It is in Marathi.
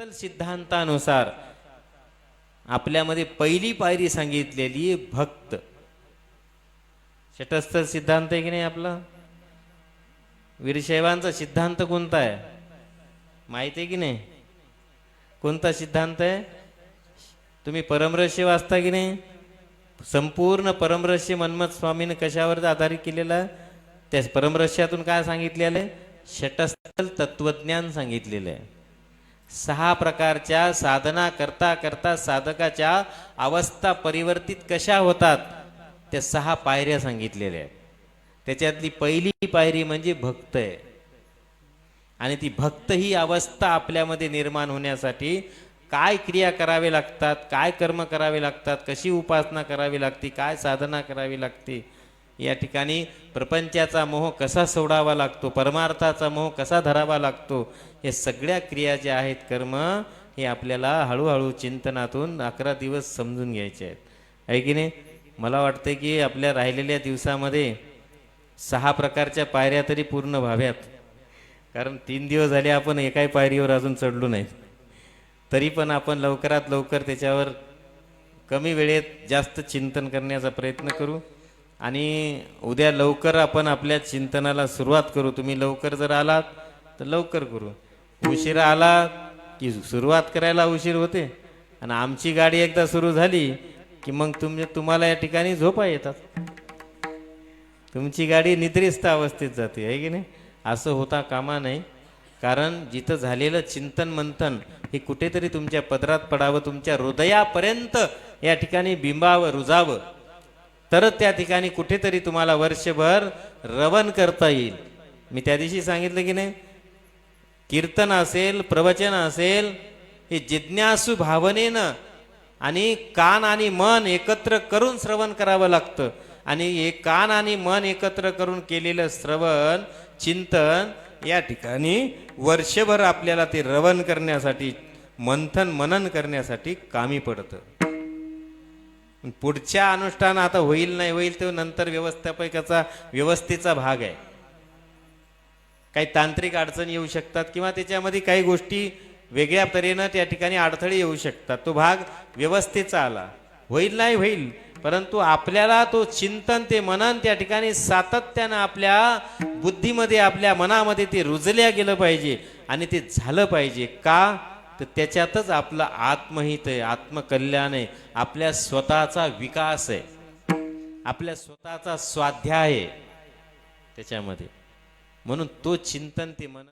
षटस्थल सिद्धांतानुसार आपल्यामध्ये पहिली पायरी सांगितलेली भक्त. षटस्थल सिद्धांत आहे की नाही आपला? वीरशैवांचा सिद्धांत कोणता आहे? माहिती आहे की नाही? कोणता सिद्धांत आहे? तुम्ही परमरहस्य वाचता की नाही? संपूर्ण परमरहस्य मन्मथ स्वामीने कशावर आधारित केलेला? आहे? त्या परमरश्यातून काय सांगितलेलं आहे? षटस्थल तत्वज्ञान सांगितलेलं आहे. सहा प्रकारच्या साधना करता करता साधकाच्या अवस्था परिवर्तित कशा होतात? त्या सहा पायऱ्या सांगितलेल्या आहेत. त्याच्यातली पहिली पायरी म्हणजे भक्त आहे. आणि ती भक्त ही अवस्था आपल्यामध्ये निर्माण होण्यासाठी काय क्रिया करावे लागतात काय कर्म करावे लागतात कशी उपासना करावी लागते काय साधना करावी लागते या ठिकाणी प्रपंचाचा मोह कसा सोडावा लागतो परमार्थाचा मोह कसा धरावा लागतो हे सगळ्या क्रिया ज्या आहेत कर्म हे आपल्याला हळूहळू चिंतनातून अकरा दिवस समजून घ्यायचे आहेत. आहे की नाही? मला वाटतं की आपल्या राहिलेल्या दिवसामध्ये सहा प्रकारच्या पायऱ्या तरी पूर्ण व्हाव्यात. कारण तीन दिवस झाले आपण एकाही पायरीवर अजून चढलो नाही. तरी पण आपण लवकरात लवकर त्याच्यावर कमी वेळेत जास्त चिंतन करण्याचा प्रयत्न करू. आणि उद्या लवकर आपण आपल्या चिंतनाला सुरुवात करू. तुम्ही लवकर जर आलात तर लवकर करू. उशिरा आला की सुरुवात करायला उशीर होते. आणि आमची गाडी एकदा सुरू झाली की मग तुम तुम्हाला या ठिकाणी झोपा येतात. तुमची गाडी निद्रिस्त अवस्थेत जाते आहे की नाही? असं होता कामा नाही कारण जिथं झालेलं चिंतन मंथन हे कुठेतरी तुमच्या पदरात पडावं तुमच्या हृदयापर्यंत या ठिकाणी बिंबावं रुजावं. तरच त्या ठिकाणी कुठेतरी तुम्हाला वर्षभर रवण करता येईल. मी त्या दिवशी सांगितलं की नाही कीर्तन असेल प्रवचन असेल हे जिज्ञासू भावनेनं आणि कान आणि मन एकत्र करून श्रवण करावं लागतं. आणि हे कान आणि मन एकत्र करून केलेलं श्रवण चिंतन या ठिकाणी वर्षभर आपल्याला ते रवण करण्यासाठी मंथन मनन करण्यासाठी कामी पडतं. पुढच्या अनुष्ठान आता होईल नाही होईल तो नंतर व्यवस्थापकाचा व्यवस्थेचा भाग आहे. काही तांत्रिक अडचणी येऊ शकतात किंवा त्याच्यामध्ये काही गोष्टी वेगळ्या तऱ्हेनं त्या ठिकाणी अडथळे येऊ शकतात. तो भाग व्यवस्थेचा आला. होईल नाही होईल परंतु आपल्याला तो चिंतन ते मनन त्या ठिकाणी सातत्यानं आपल्या बुद्धीमध्ये आपल्या मनामध्ये ते रुजल्या गेलं पाहिजे आणि ते झालं पाहिजे. का? तर त्याच्यातच आपलं आत्महित आहे आत्मकल्याण आहे आपल्या स्वतःचा विकास आहे. आपल्या स्वतःचा स्वाध्याय आहे त्याच्यामध्ये. म्हणून तो चिंतन ते मन